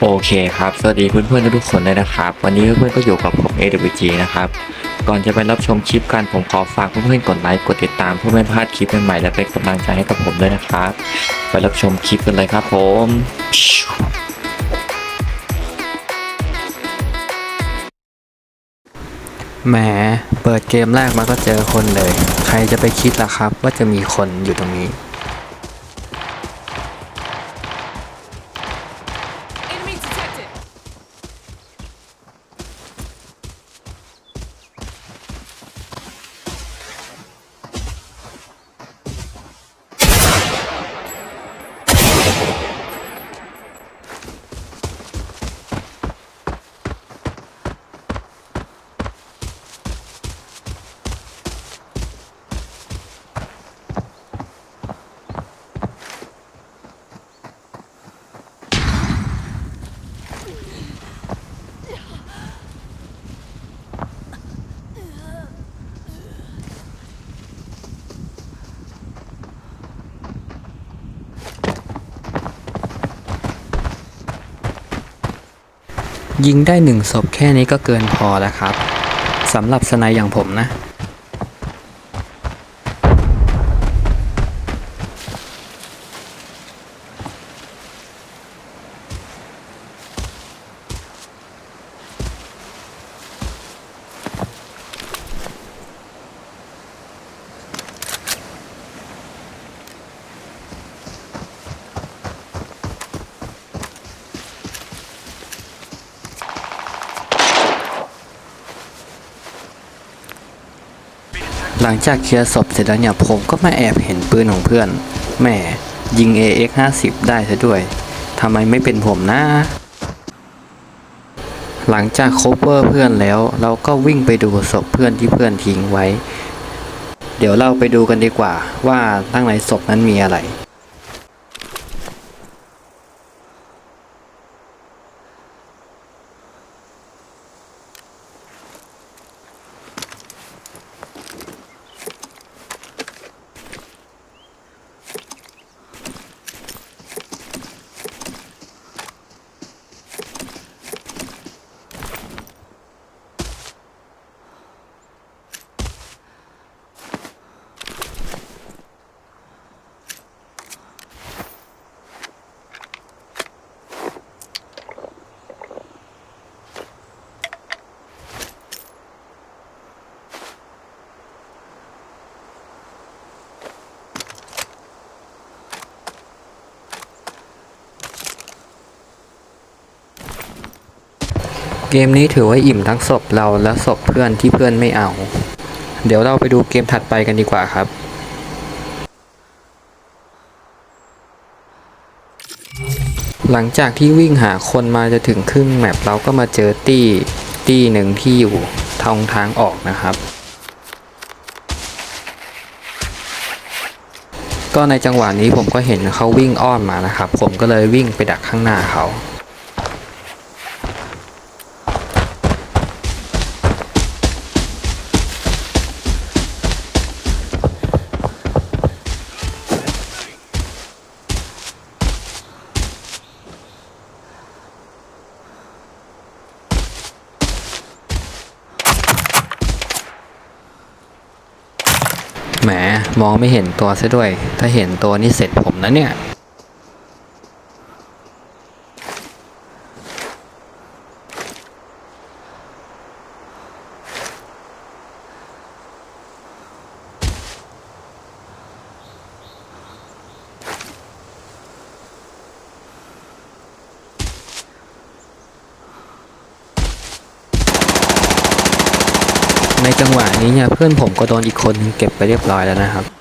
โอเคครับ สวัสดีเพื่อนๆทุกคนเลยนะครับ วันนี้เพื่อนๆก็อยู่กับผม AWG นะครับ ก่อนจะไปรับชมคลิปกันผมขอฝากเพื่อนๆกดไลค์กดติดตามเพื่อไม่พลาดคลิปใหม่ๆและเป็นกำลังใจให้กับผมด้วยนะครับ ไปรับชมคลิปกันเลยครับผมแหมเปิดเกมแรกมาก็เจอคนเลย ใครจะไปคิดล่ะครับ ว่าจะมีคนอยู่ตรงนี้ ยิงได้หนึ่งศพแค่นี้ก็เกินพอแล้วครับสำหรับสไนอย่างผมนะ หลังจากเคลียร์ศพเสร็จแล้วเนี่ยผมก็มาแอบเห็นปืนของเพื่อนแหมยิง AX 50ได้ซะด้วยทำไมไม่เป็นผมนะ หลังจากโคเวอร์เพื่อนแล้ว เราก็วิ่งไปดูศพเพื่อนที่เพื่อนทิ้งไว้ เดี๋ยวเราไปดูกันดีกว่าว่าตั้งในศพนั้นมีอะไร เกมนี้ถือว่าอิ่มทั้งศพเราและศพเพื่อนที่เพื่อนไม่เอา เดี๋ยวเราไปดูเกมถัดไปกันดีกว่าครับ หลังจากที่วิ่งหาคนมาจะถึงครึ่งแมปเราก็มาเจอตี้ตี้หนึ่งที่อยู่ทางทางออกนะครับก็ในจังหวะนี้ผมก็เห็นเขาวิ่งอ้อมมานะครับ ผมก็เลยวิ่งไปดักข้างหน้าเขา แหมม องไม่เห็นตัวซะด้วย ถ้าเห็นตัวนี่เสร็จผมนะเนี่ย ในจังหวะนี้เนี่ยเพื่อนผมก็โดนอีกคนเก็บไปเรียบร้อยแล้วนะครับ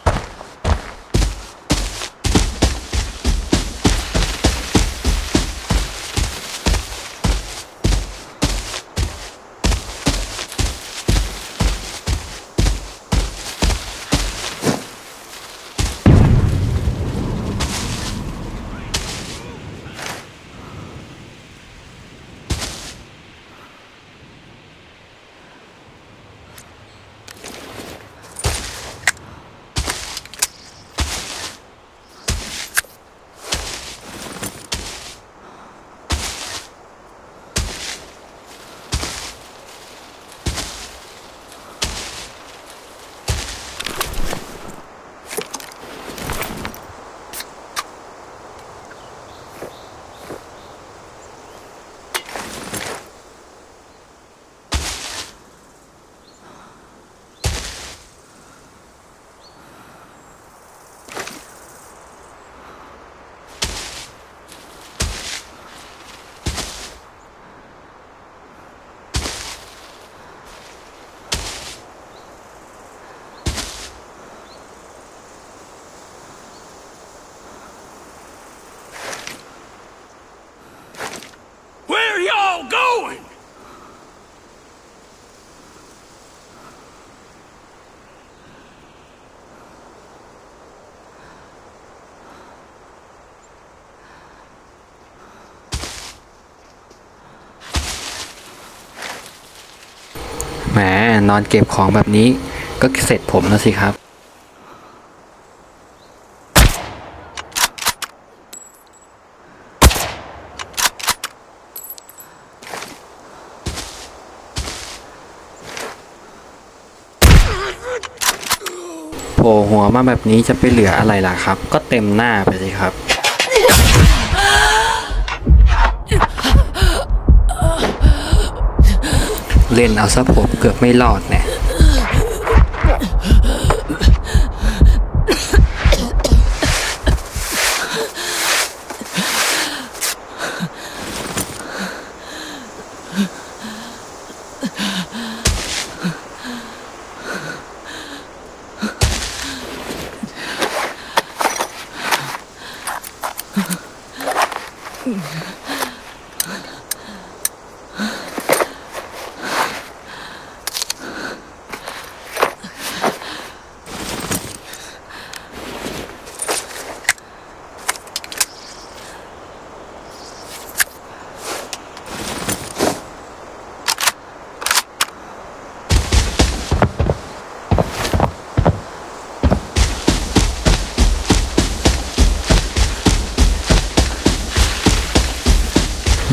นอนเก็บของแบบนี้ ก็เสร็จผมแล้วสิครับ โผล่หัวมาแบบนี้จะไปเหลืออะไรล่ะครับ ก็เต็มหน้าไปสิครับ เล่นเอาซะผมเกือบไม่รอดเนี่ย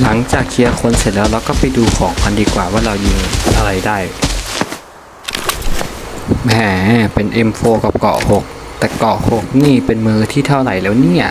ห ลียร์คนเสร็จแล้วเราก็ไปดูของกันดีกว่าว่าเรายิงอะไรได้แหมเป็น M4 กับเกาะ6แต่เกาะ6นี่เป็นมือที่เท่าไหร่แล้วเนี่ย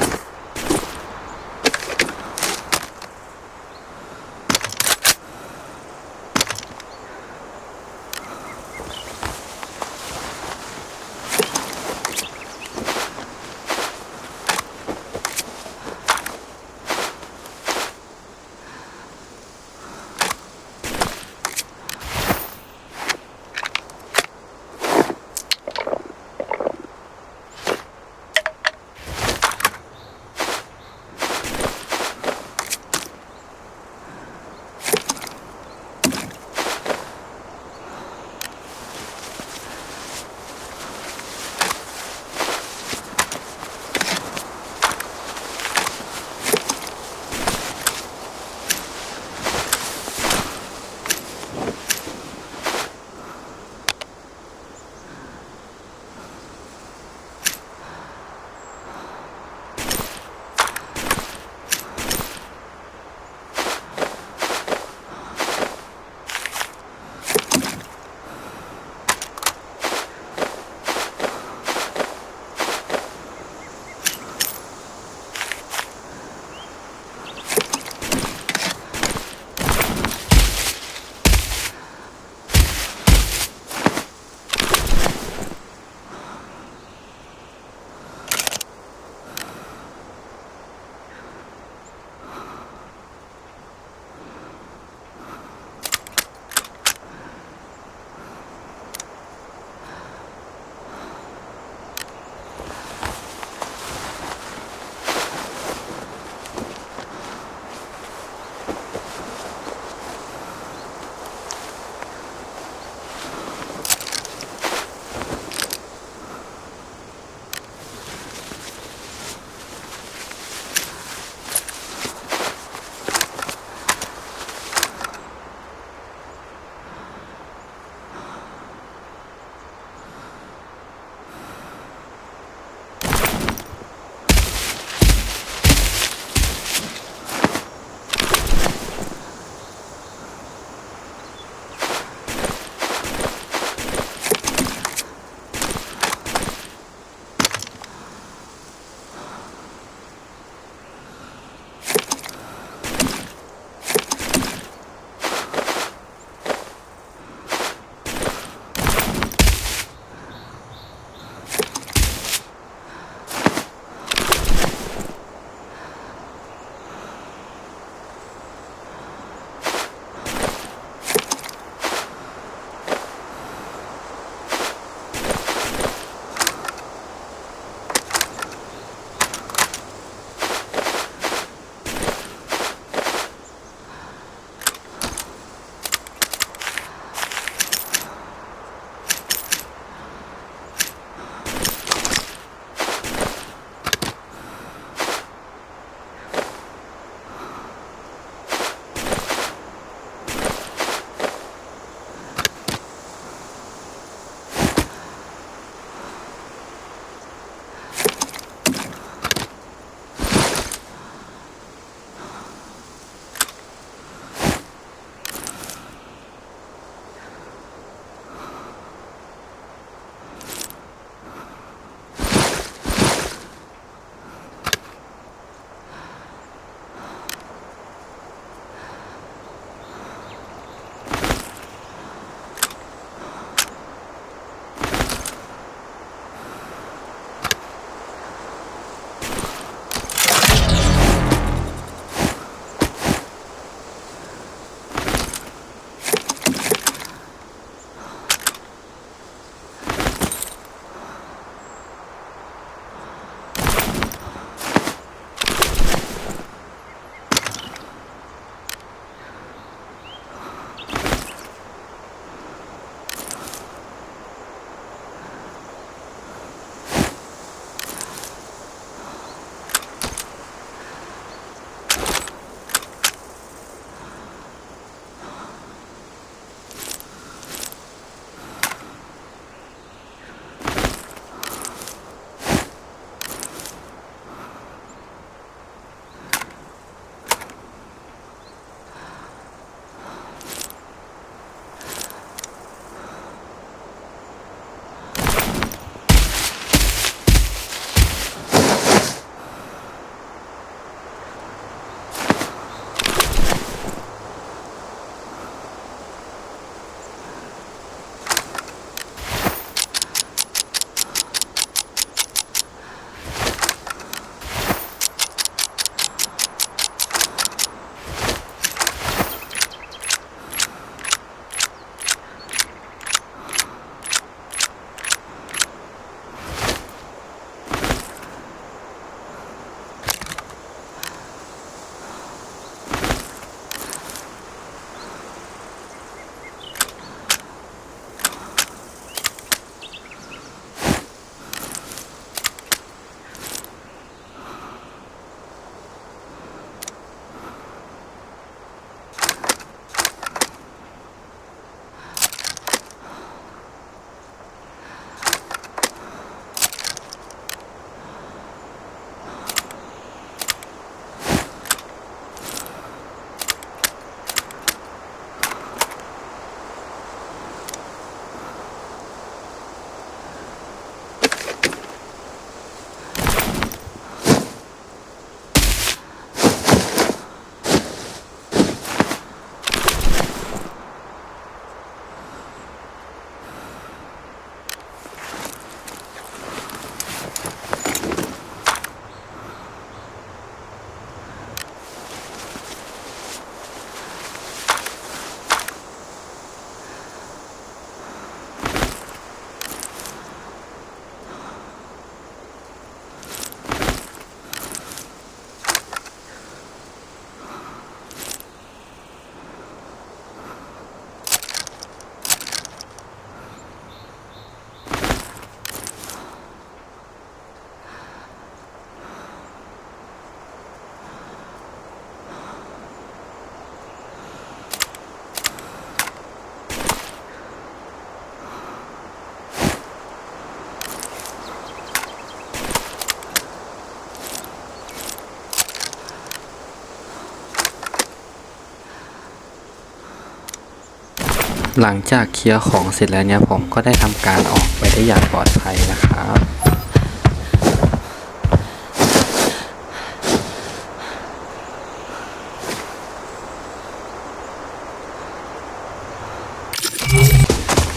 หลังจากเคลียร์ของเสร็จแล้วเนี่ยผมก็ได้ทำการออกไปได้อย่างปลอดภัยนะครับ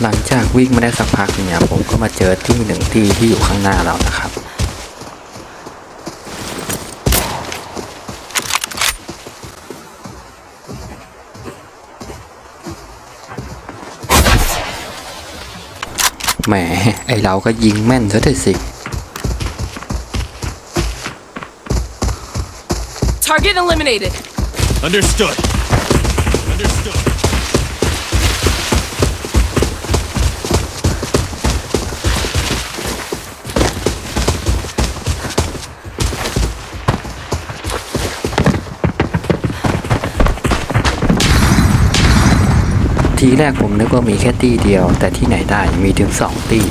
หลังจากวิ่งมาได้สักพักเนี่ยผมก็มาเจอที่หนึ่งที่ที่อยู่ข้างหน้าเรานะครับ หมไอเราก็ยิงแม่นซะด้วยสิ Target eliminated. Understood. Understood. ที แรกผมนึกว่ามีแค่ตีเดียว แต่ที่ไหนได้มีถึงสองตี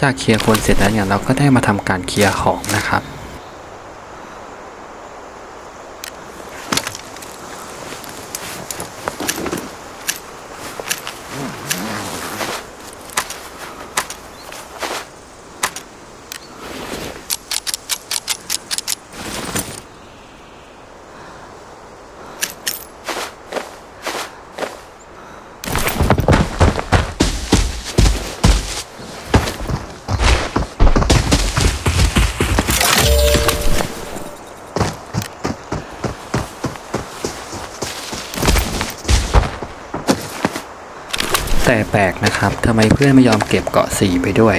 จากเคลียร์คนเสร็จแล้วเนี่ยเราก็ได้มาทำการเคลียร์ของนะครับ ครับทำไมเพื่อนไม่ยอมเก็บเกาะสีไปด้วย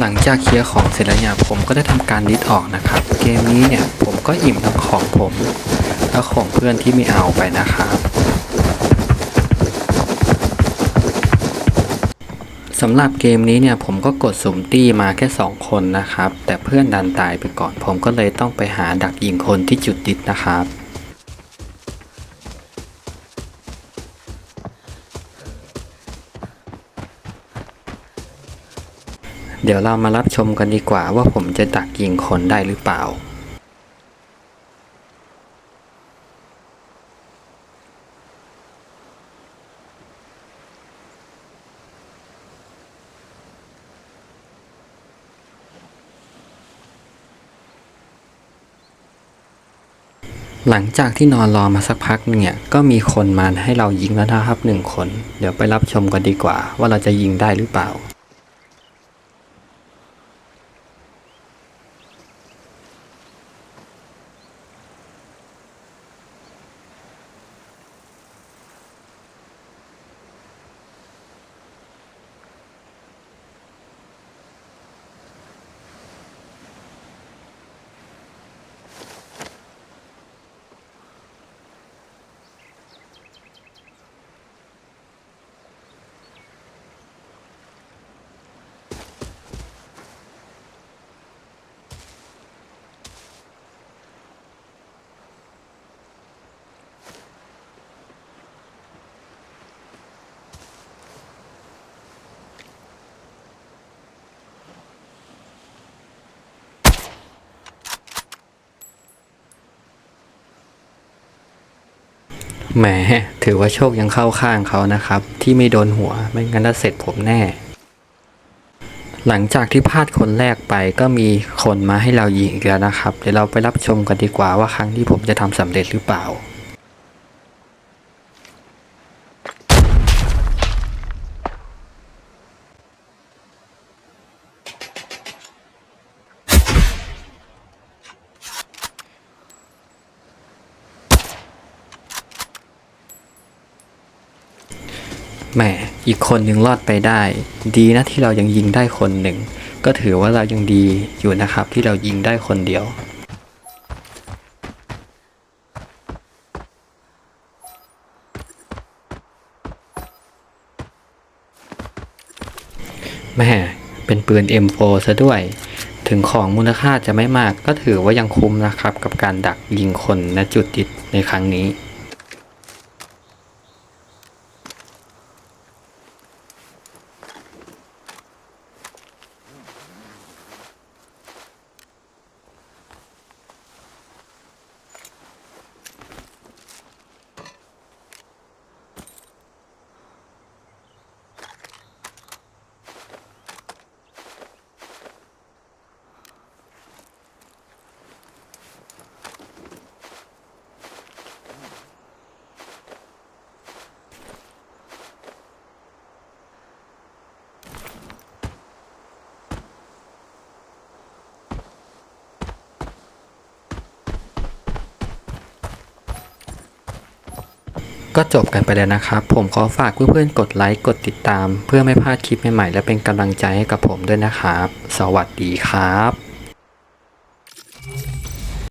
หลังจากเคลียร์ของเสร็จแล้วเนี่ยผมก็ได้ทำการดิสออกนะครับ เกมนี้เนี่ยผมก็อิ่มทั้งของผมและของเพื่อนที่ไม่เอาไปนะครับสำหรับเกมนี้เนี่ยผมก็กดสุ่มตี้มาแค่ 2 คนนะครับ แต่เพื่อนดันตายไปก่อน ผมก็เลยต้องไปหาดักยิงคนที่จุดดิสนะครับ ดี๋ยวเรามารับชมกันดีกว่าว่าผมจะดักยิงคนได้หรือเปล่า หลังจากที่นอนรอมาสักพักเนี่ย ก็มีคนมาให้เรายิงแล้วนะครับหนึ่งคน เดี๋ยวไปรับชมกันดีกว่าว่าเราจะยิงได้หรือเปล่า แหม ถือว่าโชคยังเข้าข้างเขานะครับ ที่ไม่โดนหัว ไม่งั้นจะเสร็จผมแน่ หลังจากที่พลาดคนแรกไปก็มีคนมาให้เรายิงอีกแล้วนะครับ เดี๋ยวเราไปรับชมกันดีกว่าว่าครั้งที่ผมจะทำสำเร็จหรือเปล่า แหมอีกคนหนึ่งรอดไปได้ ดีนะที่เรายังยิงได้คนหนึ่ง ก็ถือว่าเรายังดีอยู่นะครับ ที่เรายิงได้คนเดียวแม่เป็นปืน M4 ซะด้วย ถึงของมูลค่าจะไม่มากก็ถือว่ายังคุ้มนะครับ กับการดักยิงคนณจุดติดในครั้งนี้ ก็จบกันไปแล้วนะครับ ผมขอฝากเพื่อนๆกดไลค์กดติดตาม เพื่อไม่พลาดคลิปใหม่ๆและเป็นกำลังใจให้กับผมด้วยนะครับ สวัสดีครับ